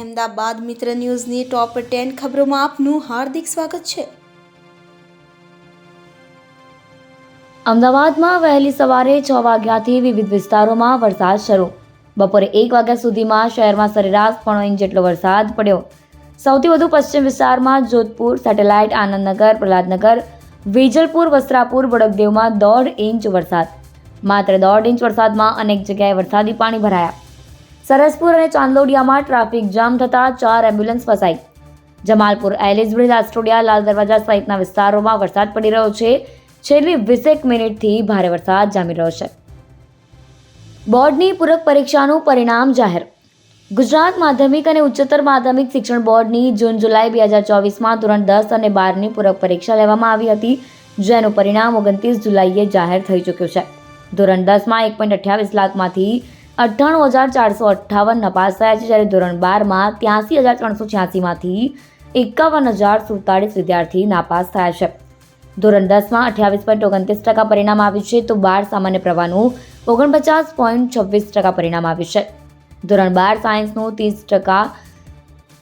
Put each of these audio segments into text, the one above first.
અમદાવાદ મિત્ર ન્યૂઝની top ten ખબરોમાં આપનું હાર્દિક સ્વાગત છે. અમદાવાદમાં વહેલી સવારે છ વાગ્યાથી વિવિધ વિસ્તારોમાં વરસાદ શરૂ. બપોરે એક વાગ્યા સુધીમાં શહેરમાં સરેરાશ પોણો ઇંચ જેટલો વરસાદ પડ્યો. સૌથી વધુ પશ્ચિમ વિસ્તારમાં જોધપુર, સેટેલાઇટ, આનંદનગર, પ્રહલાદનગર, વેજલપુર, વસ્ત્રાપુર બડકદેવમાં દોઢ ઇંચ વરસાદ. માત્ર દોઢ ઇંચ વરસાદમાં અનેક જગ્યાએ વરસાદી પાણી ભરાયા. સરસપુર અને ચાંદલોડિયામાં ટ્રાફિક જામ થતાં ચાર એમ્બ્યુલન્સ ફસાઈ. જમાલપુર એલિઝ બ્રિજ આસ્ટોડિયા લાલ દરવાજા સહિતના વિસ્તારોમાં વરસાદ પડી રહ્યો છે. છેલ્લી વીસેક મિનિટથી ભારે વરસાદ જામી રહ્યો છે. બોર્ડની પૂરક પરીક્ષાનું પરિણામ જાહેર. ગુજરાત માધ્યમિક અને ઉચ્ચતર માધ્યમિક શિક્ષણ બોર્ડની જૂન જુલાઈ બે હજાર ચોવીસમાં ધોરણ દસ અને બારની પૂરક પરીક્ષા લેવામાં આવી હતી, જેનું પરિણામ ઓગણત્રીસ જુલાઈએ જાહેર થઈ ચૂક્યું છે. ધોરણ દસમાં એક પોઈન્ટ અઠ્યાવીસ લાખમાંથી અઠ્ઠાણું હજાર ચારસો અઠ્ઠાવન નપાસ થયા છે, જ્યારે ધોરણ બારમાં ત્યાંસી હજાર ત્રણસો છ્યાસીમાંથી એકાવન હજાર સુડતાળીસ વિદ્યાર્થી નાપાસ થયા છે. ધોરણ દસમાં અઠ્યાવીસ પોઈન્ટ ઓગણત્રીસ ટકા પરિણામ આવ્યું છે, તો બાર સામાન્ય પ્રવાહનું ઓગણપચાસ પોઈન્ટ છવ્વીસ ટકા પરિણામ આવ્યું છે. ધોરણ બાર સાયન્સનું ત્રીસ ટકા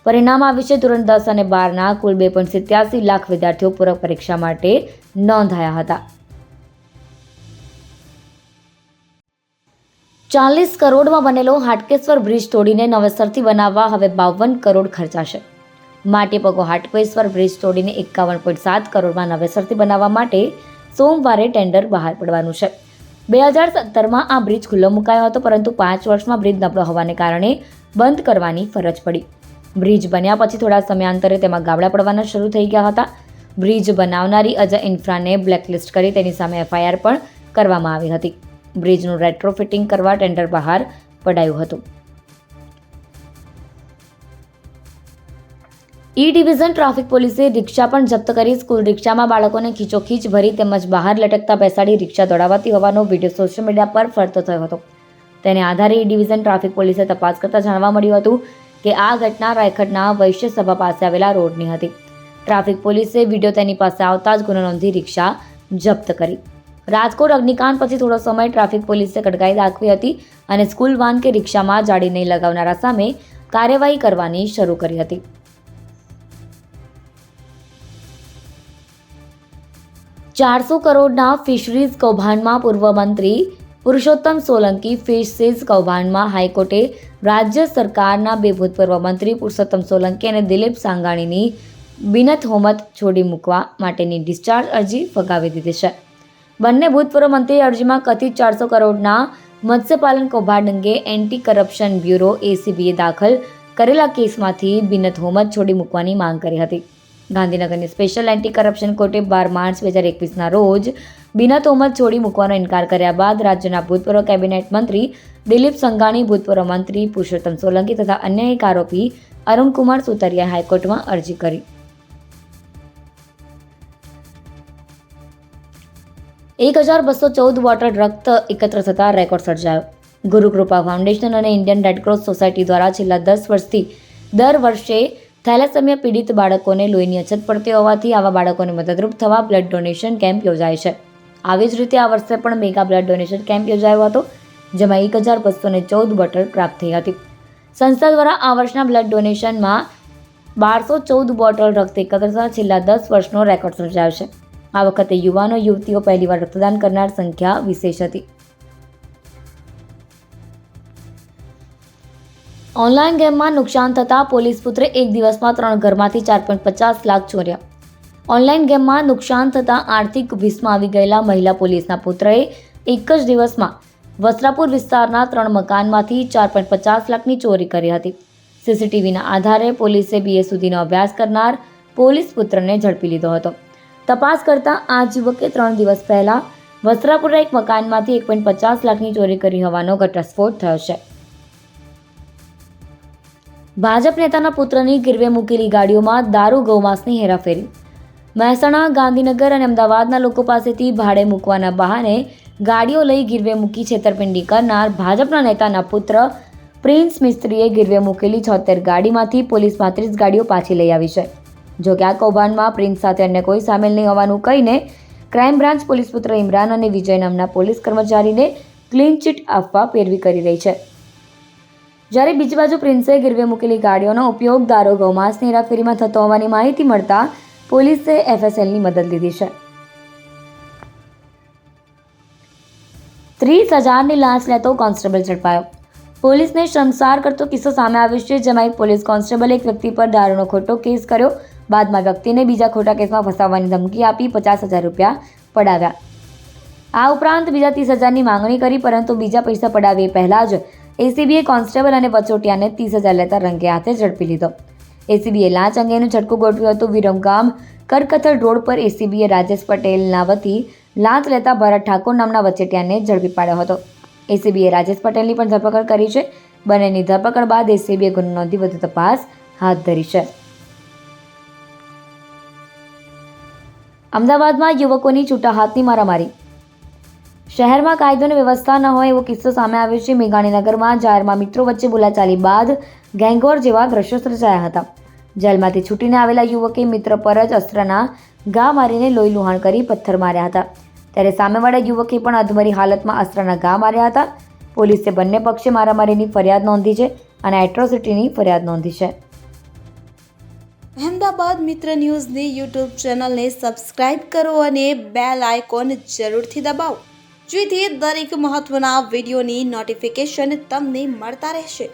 પરિણામ આવ્યું છે, ધોરણ દસ અને બારના કુલ બે પોઈન્ટ સિત્યાસી લાખ વિદ્યાર્થીઓ પૂરક પરીક્ષા માટે નોંધાયા હતા. ચાલીસ કરોડમાં બનેલો હાટકેશ્વર બ્રિજ તોડીને નવેસરથી બનાવવા હવે બાવન કરોડ ખર્ચાશે. માટે પગો હાટકેશ્વર બ્રિજ તોડીને એકાવન પોઈન્ટ સાત કરોડમાં નવેસરથી બનાવવા માટે સોમવારે ટેન્ડર બહાર પડવાનું છે. બે હજાર સત્તરમાં આ બ્રિજ ખુલ્લો મુકાયો હતો, પરંતુ પાંચ વર્ષમાં બ્રિજ નબળો હોવાને કારણે બંધ કરવાની ફરજ પડી. બ્રિજ બન્યા પછી થોડા સમયાંતરે તેમાં ગાબડા પડવાના શરૂ થઈ ગયા હતા. બ્રિજ બનાવનારી અજય ઇન્ફ્રાને બ્લેકલિસ્ટ કરી તેની સામે એફઆઈઆર પણ કરવામાં આવી હતી. બ્રિજનું રેટ્રોફિટિંગ કરવા ટેન્ડર બહાર પડાયું હતું. ઈ ડિવિઝન ટ્રાફિક પોલીસે રિક્ષા પણ જપ્ત કરી. સ્કૂલ રિક્ષામાં બાળકોને ખીચોખીચ ભરી તેમજ બહાર લટકતા બેસાડી રિક્ષા દોડાવતી હોવાનો વીડિયો સોશિયલ મીડિયા પર ફરતો થયો હતો. તેને આધારે ઈ ડિવિઝન ટ્રાફિક પોલીસે તપાસ કરતા જાણવા મળ્યું હતું કે આ ઘટના રાયખડના વૈશ્ય સભા પાસે આવેલા રોડની હતી. ટ્રાફિક પોલીસે વીડિયો તેની પાસે આવતા જ ગુનો નોંધી રિક્ષા જપ્ત કરી. રાજકોટ અગ્નિકાંડ પછી થોડો સમય ટ્રાફિક પોલીસે કડકાઈ દાખવી હતી અને સ્કૂલ વાન કે રિક્ષામાં જાડી નહીં લગાવનારા સામે કાર્યવાહી કરવાની શરૂ કરી હતી. ચારસો કરોડના ફિશરીઝ કૌભાંડમાં પૂર્વ મંત્રી પુરુષોત્તમ સોલંકી ફિશરીઝ કૌભાંડમાં હાઈકોર્ટે રાજ્ય સરકારના બે ભૂતપૂર્વ મંત્રી પુરુષોત્તમ સોલંકી અને દિલીપ સાંગાણીની બિનત હોમત છોડી મૂકવા માટેની ડિસ્ચાર્જ અરજી ફગાવી દીધી છે. બંને ભૂતપૂર્વ મંત્રીએ અરજીમાં કથિત ચારસો કરોડના મત્સ્યપાલન કૌભાંડ અંગે એન્ટી કરપ્શન બ્યુરો એસીબીએ દાખલ કરેલા કેસમાંથી બિનત હોમત છોડી મૂકવાની માંગ કરી હતી. ગાંધીનગરની સ્પેશિયલ એન્ટી કરપ્શન કોર્ટે બાર માર્ચ બે હજાર એકવીસના રોજ બિના તોમત છોડી મૂકવાનો ઇનકાર કર્યા બાદ રાજ્યના ભૂતપૂર્વ કેબિનેટ મંત્રી દિલીપ સંઘાણી, ભૂતપૂર્વ મંત્રી પુરુષોત્તમ સોલંકી તથા અન્ય એક આરોપી અરુણકુમાર સુતરિયાએ હાઈકોર્ટમાં અરજી કરી. એક હજાર બસો ચૌદ બોટલ રક્ત એકત્ર થતાં રેકોર્ડ સર્જાયો. ગુરુકૃપા ફાઉન્ડેશન અને ઇન્ડિયન રેડક્રોસ સોસાયટી દ્વારા છેલ્લા દસ વર્ષથી દર વર્ષે થેલેસેમિયા પીડિત બાળકોને લોહીની અછત પડતી હોવાથી આવા બાળકોને મદદરૂપ થવા બ્લડ ડોનેશન કેમ્પ યોજાય છે. આવી જ રીતે આ વર્ષે પણ મેગા બ્લડ ડોનેશન કેમ્પ યોજાયો હતો, જેમાં એક હજાર બસો ને ચૌદ બોટલ પ્રાપ્ત થઈ હતી. સંસ્થા દ્વારા આ વર્ષના બ્લડ ડોનેશનમાં બારસો ચૌદ બોટલ રક્ત એકત્ર થતા છેલ્લા દસ વર્ષનો રેકોર્ડ સર્જાયો છે. આ વખતે યુવાનો યુવતીઓ પહેલીવાર રક્તદાન કરનાર સંખ્યા વિશેષ હતી. ઓનલાઈન ગેમમાં નુકસાન થતાં પોલીસ પુત્રે એક દિવસમાં ત્રણ ઘરમાંથી ચાર પોઈન્ટ પચાસ લાખ ચોર્યા. ઓનલાઈન ગેમમાં નુકસાન થતાં આર્થિક ભીસમાં આવી ગયેલા મહિલા પોલીસના પુત્રએ એક જ દિવસમાં વસ્ત્રાપુર વિસ્તારના ત્રણ મકાનમાંથી ચાર પોઈન્ટ પચાસ લાખની ચોરી કરી હતી. સીસીટીવીના આધારે પોલીસે બીએ સુધીનો અભ્યાસ કરનાર પોલીસ પુત્રને ઝડપી લીધો હતો. તપાસ કરતાં આ યુવકે ત્રણ દિવસ પહેલા વસ્ત્રાપુરા એક મકાનમાંથી એક પોઈન્ટ પચાસ લાખની ચોરી કરી હોવાનો ઘટસ્ફોટ થયો છે. ભાજપ નેતાના પુત્રની ગીરવે મૂકેલી ગાડીઓમાં દારૂ ગૌમાંસની હેરાફેરી. મહેસાણા, ગાંધીનગર અને અમદાવાદના લોકો પાસેથી ભાડે મૂકવાના બહાને ગાડીઓ લઈ ગીરવે મૂકી છેતરપિંડી કરનાર ભાજપના નેતાના પુત્ર પ્રિન્સ મિસ્ત્રીએ ગીરવે મૂકેલી છોતેર ગાડીમાંથી પોલીસ પાંત્રીસ ગાડીઓ પાછી લઈ આવી છે. જો કે આ કૌભાંડમાં પ્રિન્સ સાથે અન્ય કોઈ સામેલ નહીં હોવાનું કહીને ક્રાઇમ બ્રાન્ચ પોલીસ પુત્ર ઇમરાન અને વિજય નામના પોલીસ કર્મચારીને ક્લીન ચીટ આપવા પેરવી કરી રહી છે. જ્યારે બીજી બાજુ પ્રિન્સે ગીરવે મૂકેલી ગાડીઓનો ઉપયોગ દારૂ ગૌમાંસની હેરાફેરીમાં થતો હોવાની માહિતી મળતા પોલીસે એફએસએલની મદદ લીધી છે. ત્રીસ હજારની લાંચ લેતો કોન્સ્ટેબલ ઝડપાયો. પોલીસને શર્મસાર કરતો કિસ્સો સામે આવ્યો છે, જેમાં એક પોલીસ કોન્સ્ટેબલે એક વ્યક્તિ પર દારૂનો ખોટો કેસ કર્યો. બાદમાં વ્યક્તિને બીજા ખોટા કેસમાં ફસાવવાની ધમકી આપી પચાસ હજાર રૂપિયા પડાવ્યા. આ ઉપરાંત બીજા ત્રીસ હજારની માંગણી કરી, પરંતુ બીજા પૈસા પડાવે પહેલાં જ એસીબીએ કોન્સ્ટેબલ અને વચોટિયાને ત્રીસ હજાર લેતા રંગે હાથે ઝડપી લીધો. એસીબીએ લાંચ અંગેનું ઝટકું ગોઠવ્યું હતું. વિરમગામ, કરકથલ રોડ પર એસીબીએ રાજેશ પટેલના વતી લાંચ લેતા ભરત ઠાકોર નામના વચેટિયાને ઝડપી પાડ્યો હતો. એસીબીએ રાજેશ પટેલની પણ ધરપકડ કરી છે. બંનેની ધરપકડ બાદ એસીબીએ ગુનો નોંધી વધુ તપાસ હાથ ધરી છે. અમદાવાદમાં યુવકોની છૂટા હાથની મારામારી. શહેરમાં કાયદો અને વ્યવસ્થા ન હોય એવો કિસ્સો સામે આવ્યો છે. મેઘાણીનગરમાં જાહેરમાં મિત્રો વચ્ચે બોલાચાલી બાદ ગેંગોર જેવા દ્રશ્યો સર્જાયા હતા. જેલમાંથી છૂટીને આવેલા યુવકે મિત્ર પર જ અસ્ત્રના ઘા મારીને લોહી લુહાણ કરી પથ્થર માર્યા હતા. ત્યારે સામેવાળા યુવકે પણ અધમરી હાલતમાં અસ્ત્રના ઘા માર્યા હતા. પોલીસે બંને પક્ષે મારામારીની ફરિયાદ નોંધી છે અને એટ્રોસિટીની ફરિયાદ નોંધી છે. અહેમદાબાદ મિત્ર ન્યૂઝની યુટ્યુબ ચેનલને સબસ્ક્રાઇબ કરો અને બેલ આઇકોન જરૂરથી દબાવો. જેથી દરેક મહત્વના વિડીયોની નોટિફિકેશન તમને મળતા રહેશે.